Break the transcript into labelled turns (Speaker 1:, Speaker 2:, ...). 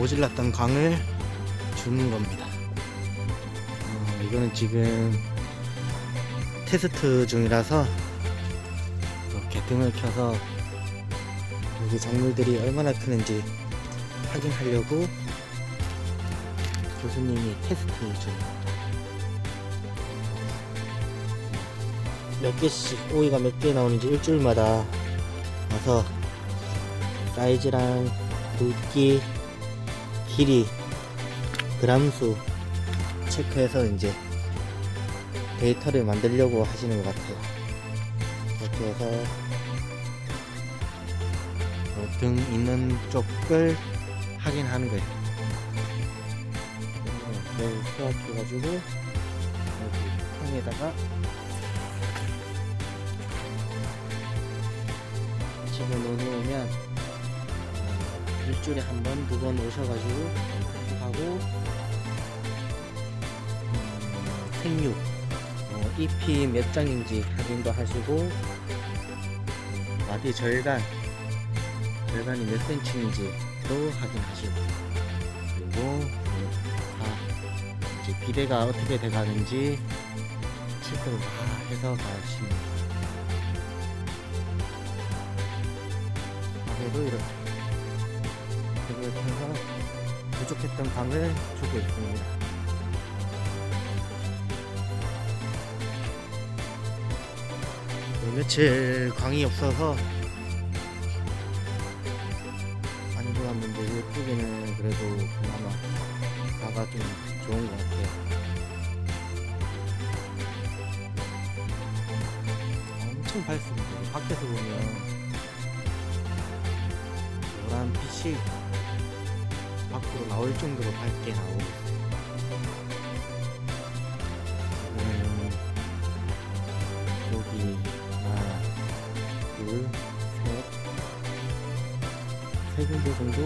Speaker 1: 모질랐던 광을 주는 겁니다. 어, 이거는 지금 테스트 중이라서 이렇게 등을 켜서 여기 작물들이 얼마나 크는지 확인하려고 교수님이 테스트 중입니다. 몇 개씩 오이가 몇 개 나오는지 일주일마다 와서 사이즈랑 굵기, 길이, 그람수 체크해서 이제 데이터를 만들려고 하시는 것 같아요. 이렇게 해서 어, 등 있는 쪽을 확인하는 거예요. 이걸 수확해가지고 여기 통에다가 집어넣으면 어, 일주일에 한 번, 두 번 오셔가지고 하고 음, 생육 어, 잎이 몇 장인지 확인도 하시고 음, 마디 절간 절간이 몇 센치인지도 확인하시고 그리고 어, 다 이제 비대가 어떻게 돼가는지 체크를 다 해서 가십니다. 그래도 이렇게 켜서 부족했던 강을 주고 있습니다. 요 며칠 광이 없어서 안 좋았는데 이쪽에는 그래도 그나마 가가 좀 좋은 것 같아요. 엄청 밝습니다. 밖에서 보면 노란 빛이 밖으로 나올 정도로 밝게 나오고 있어요. 여기 하나, 둘, 셋, 세 군데 정도